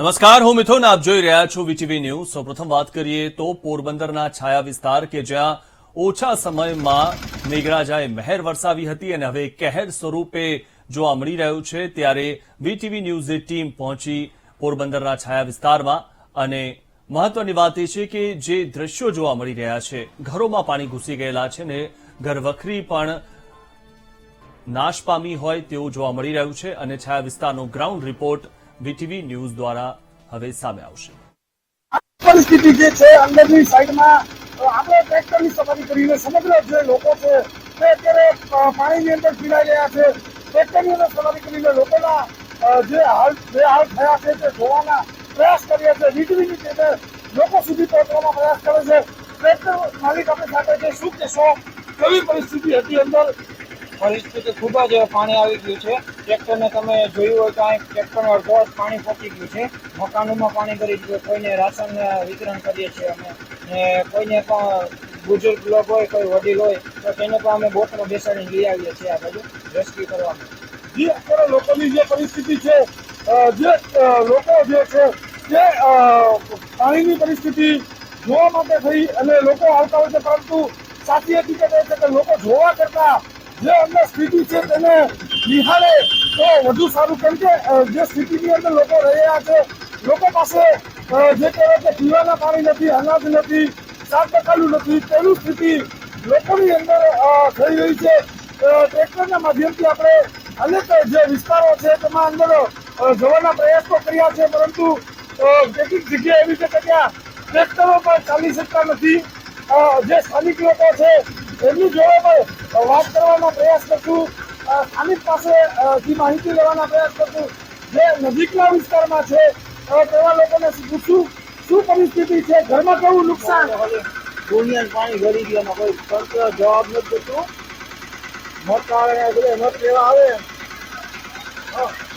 નમસ્કાર, હું મિથુન, આપ જોઈ રહ્યા છો વીટીવી ન્યૂઝ. સૌપ્રથમ વાત કરીએ તો પોરબંદરના છાયા વિસ્તાર કે જ્યાં ઓછા સમયમાં મેઘરાજાએ મહેર વરસાવી હતી અને હવે કહેર સ્વરૂપે જોવા મળી રહ્યું છે, ત્યારે વીટીવી ન્યૂઝની ટીમ પહોંચી પોરબંદરના છાયા વિસ્તારમાં. અને મહત્વની વાત એ છે કે જે દ્રશ્યો જોવા મળી રહ્યા છે, ઘરોમાં પાણી ઘૂસી ગયેલા છે ને ઘરવખરી પણ નાશ પામી હોય તેવું જોવા મળી રહ્યું છે. અને છાયા વિસ્તારનો ગ્રાઉન્ડ રિપોર્ટ વીટીવી ન્યૂઝ દ્વારા હવે સામે આવશે. પરિસ્થિતિ જે છે, અંદરની સાઈડમાં આપણે ટ્રેક્ટરની સવારી કરીને સમગ્ર જે લોકો છે તે અત્યારે પાણીની અંદર પીડાઈ રહ્યા છે. ટ્રેક્ટરની અંદર સવારી કરીને લોકોના જે હાલ જે હાલ થયા છે, તે જોવાના પ્રયાસ કરીએ છીએ. વીજળીની રીતે લોકો સુધી પહોંચવાનો પ્રયાસ કરે છે. ટ્રેક્ટર માલિક આપણે સાથે છે. શું કહેશો? કેવી પરિસ્થિતિ હતી અંદર? પરિસ્થિતિ ખૂબ જ પાણી આવી ગયું છે. ટ્રેક્ટરને તમે જોયું હોય તો અહીં ટ્રેક્ટરનો અડધો પાણી પહોંચી ગયું છે. મકાનોમાં પાણી ભરી ગયું કોઈને રાશન વિતરણ કરીએ છીએ અમે. ને કોઈને પણ બુજુર્ગ લોક હોય, કોઈ વડીલ હોય, તો તેને પણ અમે બોટમાં બેસાડીને લઈ આવીએ છીએ આ બધું રેસ્ક્યુ કરવા જે અત્યારે લોકોની જે પરિસ્થિતિ છે જે લોકો જે છે, તે પાણીની પરિસ્થિતિ જોવા માટે થઈ અને લોકો આવતા હોય છે પરંતુ સાચી હકીકત એ છે કે લોકો જોવા કરતા જે અંદર સ્થિતિ છે તેને નિહાળે તો વધુ સારું કેમ કે જે સ્થિતિની અંદર લોકો રહ્યા છે, લોકો પાસે જે કહેવાય કે પીવાના પાણી નથી, અનાજ નથી સાત બકાલું નથી, તેનું સ્થિતિ લોકોની અંદર થઈ રહી છે. ટ્રેક્ટરના માધ્યમથી આપણે અનેક જે વિસ્તારો છે તેમાં અંદર જવાના પ્રયાસો કર્યા છે, પરંતુ કેટલીક જગ્યા એવી છે કે ત્યાં ટ્રેક્ટરો પણ ચાલી શકતા નથી. જે સ્થાનિક લોકો છે એમની જોડે વાત કરવાનો પ્રયાસ કરશું. સ્થાનિક પાસે અ, થી માહિતી લેવાના પ્રયાસ કરશું. જે નજીકના વિસ્તારમાં છે તેવા લોકોને પૂછશું? શું પરિસ્થિતિ છે? ઘરમાં કેવું નુકસાન? દુનિયા પાણી ભરી ગયું કોઈ તંત્ર જવાબ નથી દેતું. મત આવે બધે મત લેવા આવે.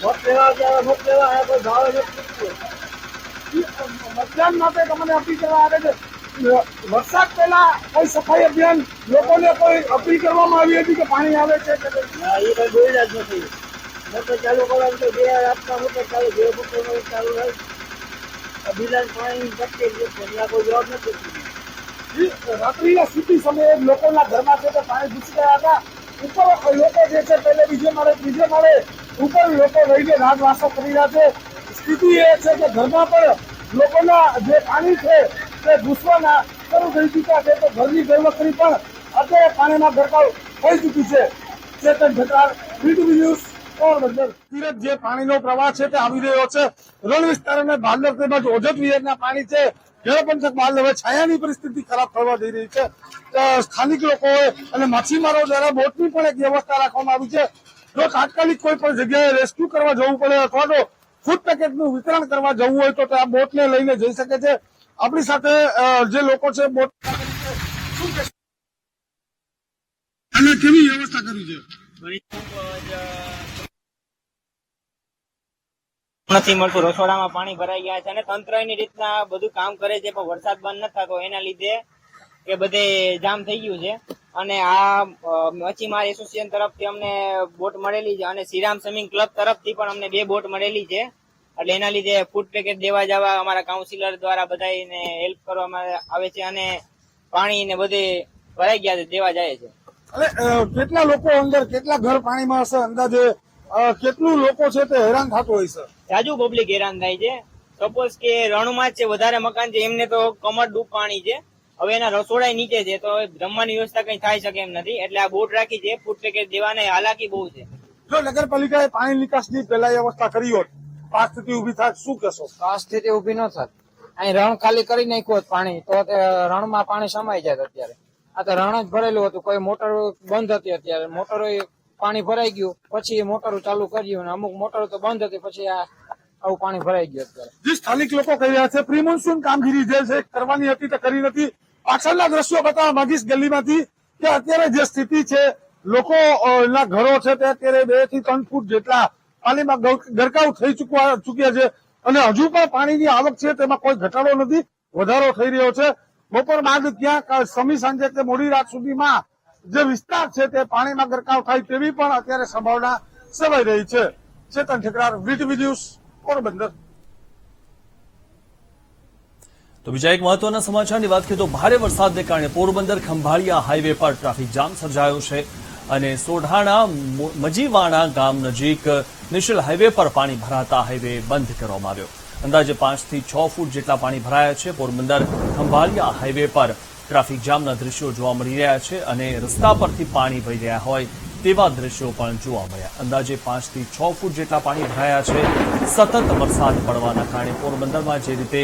મત લેવા ત્યારે મત લેવા આવે કોઈ ભાવે નથી મતદાન માટે તમને અપીલ કરવા આવે છે. વરસાદ પહેલા કોઈ સફાઈ અભિયાન લોકોને કોઈ અપીલ કરવામાં આવી હતી કે પાણી આવે છે કે એ કઈ બોલ્યા જ નથી. મોટર ચાલુ કરવાનું તો બે આપતા મોટર ચાલુ બે મોટર ચાલુ થાય બીજા પાણી કોઈ જવાબ નથી. રાત્રિના સ્થિતિ સમયે લોકોના ઘરમાં છે તે પાણી ઘૂસી ગયા હતા. ઉપર લોકો જે છે પહેલે બીજે માળે ત્રીજે માળે ઉપર લોકો રહીને રાતવાસો કરી રહ્યા છે. સ્થિતિ એ છે કે ઘરમાં પણ લોકોના જે પાણી છે તે ઘૂસવાના શરૂ થઈ ચૂક્યા છે તો ઘરની ઘરવખરી પણ અત્યારે પાણીમાં ગરકાવ થઈ ચૂકી છે. Chetan Thakrar VTV news Porbandar. જે પાણીનો પ્રવાહ છે તે આવી રહ્યો છે. રણ વિસ્તાર અને ભાલર તેમજ ઓજત વિહારના પાણી છે. જળ પંથક બાદ હવે છાયાની પરિસ્થિતિ ખરાબ થવા જઈ રહી છે. સ્થાનિક લોકોએ અને માછીમારો દ્વારા બોટની પણ એક વ્યવસ્થા રાખવામાં આવી છે. જો તાત્કાલિક કોઈ પણ જગ્યાએ રેસ્ક્યુ કરવા જવું પડે અથવા તો ફૂડ પેકેટનું વિતરણ કરવા જવું હોય તો ત્યાં બોટને લઈને જઈ શકે છે. આપણી સાથે જે લોકો છે? અને કેવી વ્યવસ્થા કરી છે? નથી મળતું રસોડામાં પાણી ભરાઈ ગયા છે અને તંત્ર એની રીતના બધું કામ કરે છે, પણ વરસાદ બંધ નથી થતો. એના લીધે એ બધે જામ થઈ ગયું છે. અને આ મચ્છીમાર એસોસિએશન તરફથી અમને બોટ મળેલી છે અને શ્રીરામ સ્વિમિંગ ક્લબ તરફથી પણ અમને બે બોટ મળેલી છે. એટલે એના લીધે ફૂડ પેકેટ દેવા જવા અમારા કાઉન્સિલર દ્વારા બધાને હેલ્પ કરવામાં આવે છે અને પાણી ને બધે ભરાઈ ગયા છે દેવા જાય છે. એટલે કેટલા લોકો અંદર કેટલા ઘર પાણીમાં હશે? અંદાજે કેટલું લોકો છે તે હેરાન થતું હોય છે? જાજુ પબ્લિક હેરાન થાય છે. સપોઝ કે રણમાં છે વધારે મકાન છે એમને તો કમર ડૂબ પાણી છે. હવે એના રસોડા નીચે છે તો જમવાની વ્યવસ્થા કઈ થાય શકે એમ નથી. એટલે આ બોટ રાખી છે ફૂડ પેકેટ દેવાને હાલાકી બહુ છે. જો નગરપાલિકાએ પાણી નિકાસની પહેલા વ્યવસ્થા કરી હોત આ સ્થિતિ ઊભી થાય શું કહેશો? આ સ્થિતિ ઊભી ન થાત. અહીં રણ ખાલી કરી નાખ્યું હોત પાણી તો તે રણમાં પાણી સમાઈ જાય અત્યારે. આ તો રણ જ ભરેલું હતું કોઈ મોટર બંધ હતી અત્યારે. મોટરો પાણી ભરાઈ ગયું પછી એ મોટરો ચાલુ કર્યું અને અમુક મોટરો તો બંધ હતી પછી આ આવું પાણી ભરાઈ ગયું અત્યારે. જે સ્થાનિક લોકો કહી રહ્યા છે પ્રી મોન્સૂન કામગીરી જે છે કરવાની હતી તે કરી નથી. પાછળના દ્રશ્યો બતાવવા માંગીશ ગલીમાંથી કે અત્યારે જે સ્થિતિ છે લોકો ના ઘરો છે તે અત્યારે બેથી ત્રણ ફૂટ જેટલા પાણીમાં ગરકાવ થઈ ચૂકવા, ચૂક્યા છે. અને હજુ પણ પાણીની આવક છે, તેમાં કોઈ ઘટાડો નથી. વધારો થઈ રહ્યો છે. બપોર બાદ ત્યાં સમી સાંજે કે મોડી રાત સુધીમાં જે વિસ્તાર છે તે પાણીમાં ગરકાવ થાય તેવી પણ અત્યારે સંભાવના સેવાઈ રહી છે. Chetan Thakrar VTV news, Porbandar. તો બીજા એક મહત્વના સમાચારની વાત કરીએ તો ભારે વરસાદને કારણે પોરબંદર, ખંભાળિયા હાઈવે પર ટ્રાફિક જામ સર્જાયો છે. અને સોઢાણા મજીવાણા ગામ નજીક નેશનલ હાઈવે પર પાણી ભરાતા હાઈવે બંધ કરવામાં આવ્યો. અંદાજે પાંચથી છ ફૂટ જેટલા પાણી ભરાયા છે. પોરબંદર ખંભાલિયા હાઈવે પર ટ્રાફિક જામના દ્રશ્યો જોવા મળી રહ્યા છે અને રસ્તા પરથી પાણી વહી રહ્યા હોય તેવા દ્રશ્યો પણ જોવા મળ્યા. અંદાજે પાંચથી છ ફૂટ જેટલા પાણી ભરાયા છે. સતત વરસાદ પડવાના કારણે પોરબંદરમાં જે રીતે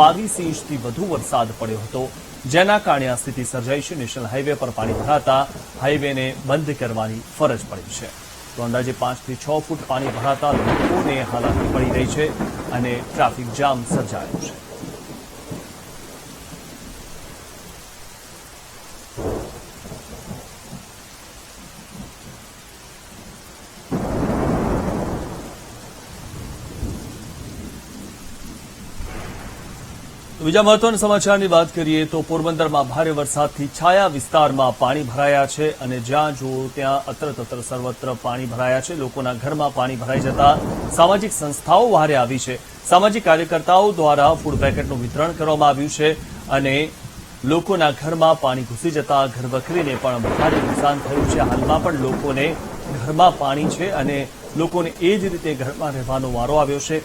બાવીસ ઇંચથી વધુ વરસાદ પડ્યો હતો, જેના કારણે આ સ્થિતિ સર્જાઈ છે. નેશનલ હાઈવે પર પાણી ભરાતા હાઈવેને બંધ કરવાની ફરજ પડી છે. તો અંદાજે પાંચથી છ ફૂટ પાણી ભરાતા લોકોને હાલાકી પડી રહી છે અને ટ્રાફિક જામ સર્જાયો છે. બીજા મહત્વના સમાચારની વાત કરીએ તો પોરબંદરમાં ભારે વરસાદથી છાયા વિસ્તારમાં પાણી ભરાયા છે અને જ્યાં જુઓ ત્યાં અત્ર તત્ર સર્વત્ર પાણી ભરાયા છે. લોકોના ઘરમાં પાણી ભરાઈ જતા સામાજિક સંસ્થાઓ વહારે આવી છે. સામાજિક કાર્યકર્તાઓ દ્વારા ફૂડ પેકેટનું વિતરણ કરવામાં આવ્યું છે અને લોકોના ઘરમાં પાણી ઘૂસી જતા ઘરવખરીને પણ ભારે નુકસાન થયું છે. હાલમાં પણ લોકોને ઘરમાં પાણી છે અને લોકોને એ જ રીતે ઘરમાં રહેવાનો વારો આવ્યો છે.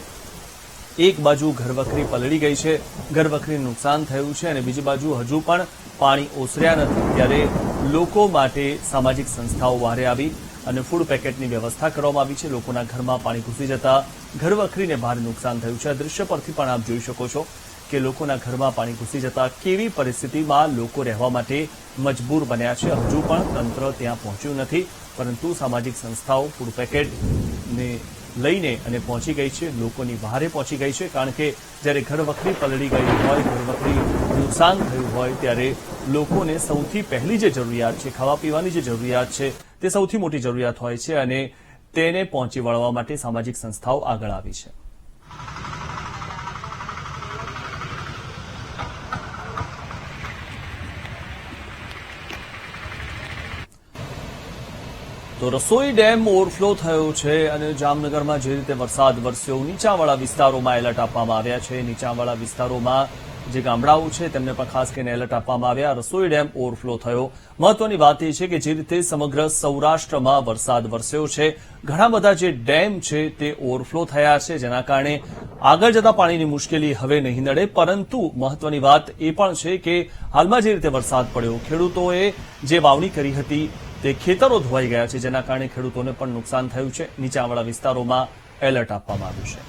એક બાજુ ઘરવખરી પલળી ગઈ છે ઘરવખરી નુકસાન થયું છે અને બીજી બાજુ હજુ પણ પાણી ઓસર્યા નથી. ત્યારે લોકો માટે સામાજિક સંસ્થાઓ વારે આવી અને ફૂડ પેકેટની વ્યવસ્થા કરવામાં આવી છે. લોકોના ઘરમાં પાણી ઘૂસી જતા ઘરવખરીને ભારે નુકસાન થયું છે. આ દ્રશ્ય પરથી પણ આપ જોઈ શકો છો કે લોકોના ઘરમાં પાણી ઘૂસી જતા કેવી પરિસ્થિતિમાં લોકો રહેવા માટે મજબૂર બન્યા છે. હજુ પણ તંત્ર ત્યાં પહોંચ્યું નથી, પરંતુ સામાજિક સંસ્થાઓ ફૂડ પેકેટને લઈને અને પહોંચી ગઈ છે. લોકોની બહારે પહોંચી ગઈ છે કારણ કે જ્યારે ઘરવખરી પલળી ગઈ હોય ઘરવખરી નુકસાન થયું હોય ત્યારે લોકોને સૌથી પહેલી જે જરૂરિયાત છે, ખાવા પીવાની જે જરૂરિયાત છે, તે સૌથી મોટી જરૂરિયાત હોય છે અને તેને પહોંચી વળવા માટે સામાજિક સંસ્થાઓ આગળ આવી છે. તો રસોઈ ડેમ ઓવરફ્લો થયો છે અને જામનગરમાં જે રીતે વરસાદ વરસ્યો નીચાણવાળા વિસ્તારોમાં એલર્ટ આપવામાં આવ્યા છે. નીચાણવાળા વિસ્તારોમાં જે ગામડાઓ છે, તેમને પણ ખાસ કરીને એલર્ટ આપવામાં આવ્યા. રસોઈ ડેમ ઓવરફ્લો થયો. મહત્વની વાત એ છે કે જે રીતે સમગ્ર સૌરાષ્ટ્રમાં વરસાદ વરસ્યો છે, ઘણા બધા જે ડેમ છે, તે ઓવરફ્લો થયા છે, જેના કારણે આગળ જતા પાણીની મુશ્કેલી હવે નહીં નડે. પરંતુ મહત્વની વાત એ પણ છે કે હાલમાં જે રીતે વરસાદ પડ્યો, ખેડૂતોએ જે વાવણી કરી હતી તે ખેતરો ધોવાઈ ગયા છે, જેના કારણે ખેડૂતોને પણ નુકસાન થયું છે. નીચાણવાળા વિસ્તારોમાં એલર્ટ આપવામાં આવ્યું છે.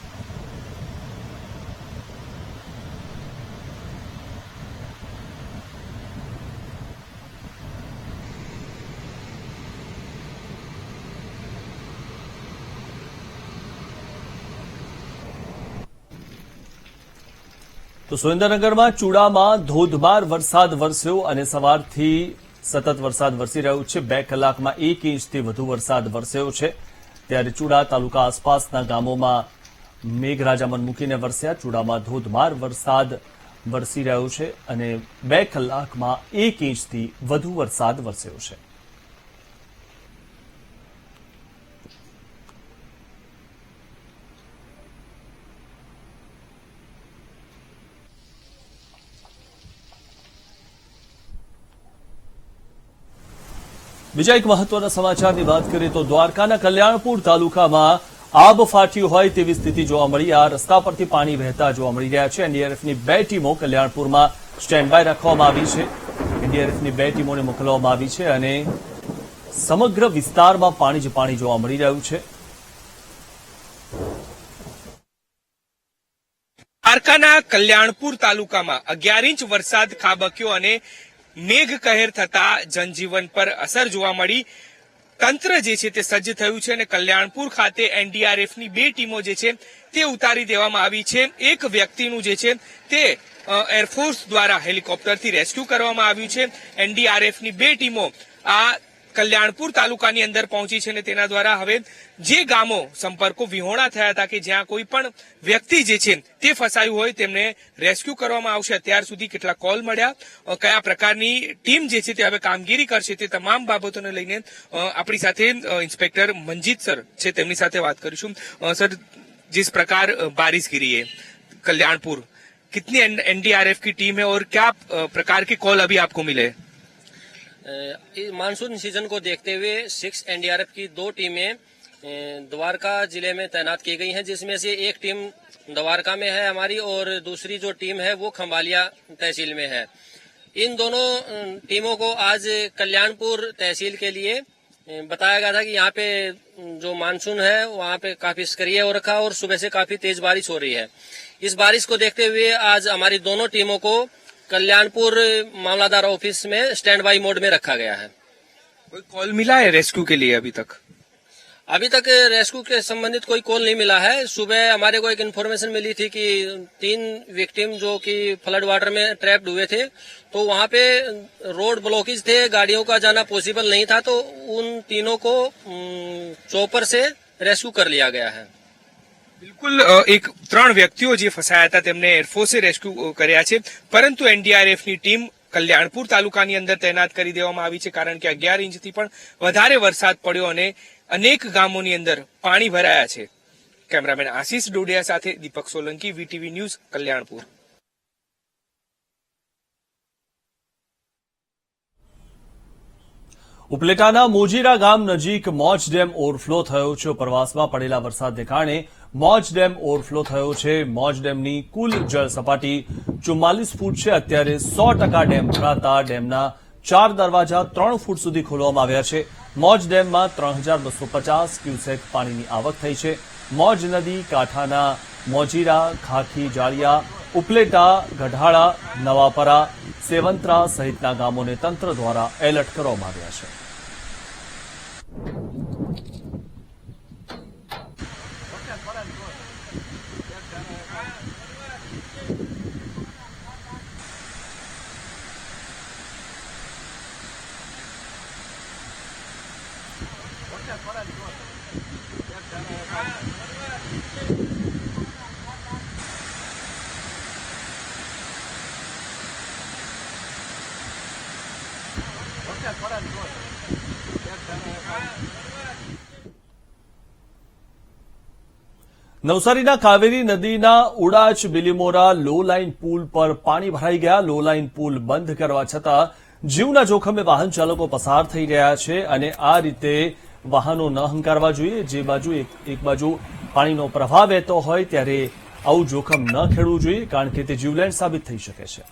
તો સુરેન્દ્રનગરમાં ચૂડામાં ધોધમાર વરસાદ વરસ્યો અને સવારથી સતત વરસાદ વરસી રહ્યો છે. બે કલાકમાં એક ઇંચથી વધુ વરસાદ વરસ્યો છે. ત્યારે ચૂડા તાલુકા આસપાસના ગામોમાં મેઘરાજામન મૂકીને વરસ્યા. ચૂડામાં ધોધમાર વરસાદ વરસી રહ્યો છે અને બે કલાકમાં એક ઇંચથી વધુ વરસાદ વરસ્યો છે. બીજા એક મહત્વના સમાચારની વાત કરીએ તો દ્વારકાના કલ્યાણપુર તાલુકામાં આબ ફાટ્યું હોય તેવી સ્થિતિ જોવા મળી. આ રસ્તા પરથી પાણી વહેતા જોવા મળી રહ્યા છે. એનડીઆરએફની બે ટીમો કલ્યાણપુરમાં સ્ટેન્ડ રાખવામાં આવી છે. એનડીઆરએફની બે ટીમોને મોકલવામાં આવી છે અને સમગ્ર વિસ્તારમાં પાણી જ પાણી જોવા મળી રહ્યું છે. દ્વારકાના કલ્યાણપુર તાલુકામાં અગિયાર ઇંચ વરસાદ ખાબક્યો અને મેઘ કહેર થતા જનજીવન પર અસર જોવા મળી. તંત્ર જે છે તે સજ્જ થયું છે અને કલ્યાણપુર ખાતે એનડીઆરએફની બે ટીમો જે છે તે ઉતારી દેવામાં આવી છે. એક વ્યક્તિનું જે છે તે એરફોર્સ દ્વારા હેલિકોપ્ટરથી રેસ્ક્યુ કરવામાં આવ્યું છે. એનડીઆરએફની બે ટીમો આ કલ્યાણપુર તાલુકાની અંદર પહોંચી છે અને તેના દ્વારા હવે જે ગામો સંપર્કો વિહોણા થયા હતા કે જ્યાં કોઈ પણ વ્યક્તિ જે છે તે ફસાયું હોય તેમને રેસ્ક્યુ કરવામાં આવશે અત્યાર સુધી કેટલા કોલ મળ્યા અ, કયા પ્રકારની ટીમ જે છે તે હવે કામગીરી કરશે તે તમામ બાબતોને લઈને અ, આપણી સાથે અ, ઇન્સ્પેક્ટર મંજીત સર છે તેમની સાથે વાત કરીશું અ, સર जिस प्रकार अ, बारिश गिरी है कल्याणपुर कितनी एनडीआरएफ की टीम है और क्या अ, प्रकार के कॉल अभी आपको मिले अ, इस मानसून सीज़न को देखते हुए सिक्स एनडीआरएफ की दो टीमें द्वारका ज़िले में तैनात की गई हैं, जिसमें से एक टीम द्वारका में है हमारी और दूसरी जो टीम है वो खम्बालिया तहसील में है। इन दोनों टीमों को आज कल्याणपुर तहसील के लिए बताया गया था कि यहाँ पे जो मानसून है वहाँ पे काफ़ी सक्रिय हो रखा और सुबह से काफ़ी तेज बारिश हो रही है। इस बारिश को देखते हुए आज हमारी दोनों टीमों को कल्याणपुर मामलादार ऑफ़िस में स्टैंड बाई मोड में रखा गया है। कोई कॉल मिला है रेस्क्यू के लिए अभी तक? अभी तक रेस्क्यू के संबंधित कोई कॉल नहीं मिला है। सुबह हमारे को एक इन्फॉर्मेशन मिली थी कि तीन विक्टिम जो कि फ्लड वाटर में ट्रैप्ड हुए थे तो वहाँ पे रोड ब्लॉकेज थे गाड़ियों का जाना पॉसिबल नहीं था तो उन तीनों को चौपर से रेस्क्यू कर लिया गया है। બિલકુલ એક ત્રણ વ્યક્તિઓ જે ફસાયા હતા તેમને એરફોર્સે રેસ્ક્યુ કર્યા છે. પરંતુ એનડીઆરએફની ટીમ કલ્યાણપુર તાલુકાની અંદર તૈનાત કરી દેવામાં આવી છે કારણ કે અગિયાર ઇંચથી પણ વધારે વરસાદ પડ્યો અને અનેક ગામોની અંદર પાણી ભરાયા છે. કેમેરામેન આશીષ ડોડિયા સાથે દીપક સોલંકી, વીટીવી ન્યૂઝ, કલ્યાણપુર. ઉપલેટાના મોજીરા ગામ નજીક મોજ ડેમ ઓવરફ્લો થયો છે. ઉપરવાસમાં પડેલા વરસાદને કારણે મોજ ડેમ ઓવરફ્લો થયો છે. મોજ ડેમની કુલ જળ સપાટી ચુમ્માલીસ ફૂટ છે. અત્યારે સો ટકા ડેમ ભરાતા ડેમના ચાર દરવાજા ત્રણ ફૂટ સુધી ખોલવામાં આવ્યા છે. મોજ ડેમમાં ત્રણ હજાર બસો પચાસ ક્યુસેક પાણીની આવક થઈ છે. મોજ નદી, કાંઠાના મોજીરા, ખાખી, જાળિયા, ઉપલેટા, ગઢાળા, નવાપરા, સેવંત્રા સહિતના ગામોને તંત્ર દ્વારા એલર્ટ કરવામાં આવ્યા છે. નવસારીના કાવેરી નદીના ઉડાચ બિલીમોરા લો લાઇન પુલ પર પાણી ભરાઈ ગયા. લો લાઇન પુલ બંધ કરવા છતાં જીવના જોખમે વાહન ચાલકો પસાર થઈ રહ્યા છે અને આ રીતે વાહનો ન હંકારવા જોઈએ. જે બાજુ એક બાજુ પાણીનો પ્રવાહ વહેતો હોય ત્યારે આવું જોખમ ન ખેડવું જોઈએ, કારણ કે તે જીવલેણ સાબિત થઈ શકે છે.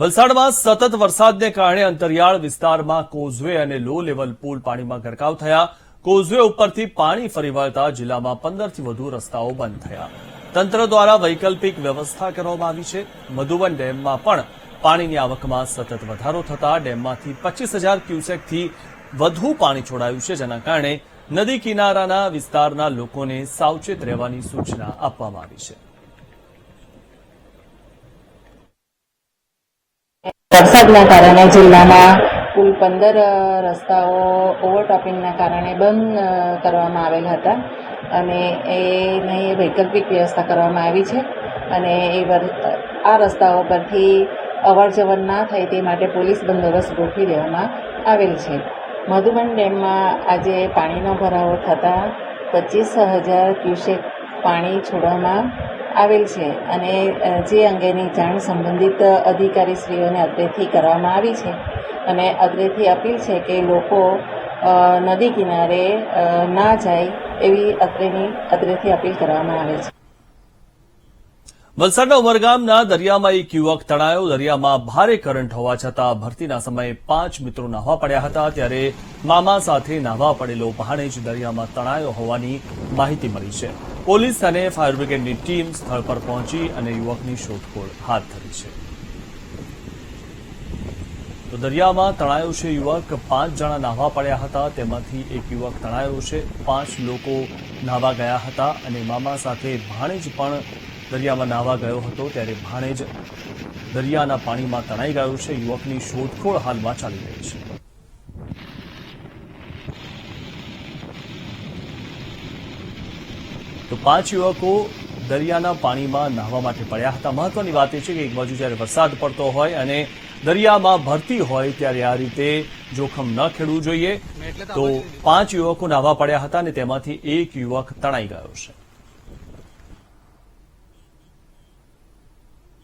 વલસાડમાં સતત વરસાદને કારણે અંતરિયાળ વિસ્તારમાં કોઝવે અને લો લેવલ પુલ પાણીમાં ગરકાવ થયા. કોઝવે ઉપરથી પાણી ફરી વળતા જિલ્લામાં પંદરથી વધુ રસ્તાઓ બંધ થયા. તંત્ર દ્વારા વૈકલ્પિક વ્યવસ્થા કરવામાં આવી છે. મધુબન ડેમમાં પણ પાણીની આવકમાં સતત વધારો થતા ડેમમાંથી પચીસ હજાર ક્યુસેકથી વધુ પાણી છોડાયું છે, જેના કારણે નદી કિનારાના વિસ્તારના લોકોને સાવચેત રહેવાની સૂચના આપવામાં આવી છે. વરસાદના કારણે જિલ્લામાં કુલ પંદર રસ્તાઓ ઓવરટોપિંગના કારણે બંધ કરવામાં આવેલ હતા. અને એની વૈકલ્પિક વ્યવસ્થા કરવામાં આવી છે. અને એ આ રસ્તાઓ પરથી અવર જવર ના થાય તે માટે પોલીસ બંદોબસ્ત ગોઠવી દેવામાં આવેલ છે. મધુબન ડેમમાં આજે પાણીનો ભરાવો થતાં પચીસ હજાર ક્યુસેક પાણી છોડવામાં આવેલ છે અને જે અંગેની જાણ સંબંધિત અધિકારીશ્રીઓને અત્રેથી કરવામાં આવી છે અને અત્રેથી અપીલ છે કે લોકો નદી કિનારે ના જાય એવી અત્રેની અત્રેથી અપીલ કરવામાં આવે છે. વલસાડના ઉમરગામના દરિયામાં એક યુવક તણાયો. દરિયામાં ભારે કરંટ હોવા છતાં ભરતીના સમયે પાંચ મિત્રો નાહવા પડ્યા હતા. ત્યારે મામા સાથે નાહવા પડેલો ભાણેજ દરિયામાં તણાયો હોવાની માહિતી મળી છે. પોલીસ અને ફાયર બ્રિગેડની ટીમ સ્થળ પર પહોંચી અને યુવકની શોધખોળ હાથ ધરી છે. તો દરિયામાં તણાયો છે યુવક. પાંચ જણા નાહવા પડ્યા હતા. તેમાંથી એક યુવક તણાયો છે. પાંચ લોકો નાહવા ગયા હતા અને મામા સાથે ભાણેજ પણ દરિયામાં નાહવા ગયો હતો. ત્યારે ભાણેજ દરિયાના પાણીમાં તણાઈ ગયો છે. યુવકની શોધખોળ હાલમાં ચાલી રહી છે. તો પાંચ યુવકો દરિયાના પાણીમાં નાહવા માટે પડ્યા હતા. મહત્વની વાત એ છે કે એક બાજુ જ્યારે વરસાદ પડતો હોય અને દરિયામાં ભરતી હોય ત્યારે આ રીતે જોખમ ન ખેડવું જોઈએ. તો પાંચ યુવકો નાહવા પડ્યા હતા અને તેમાંથી એક યુવક તણાઈ ગયો છે.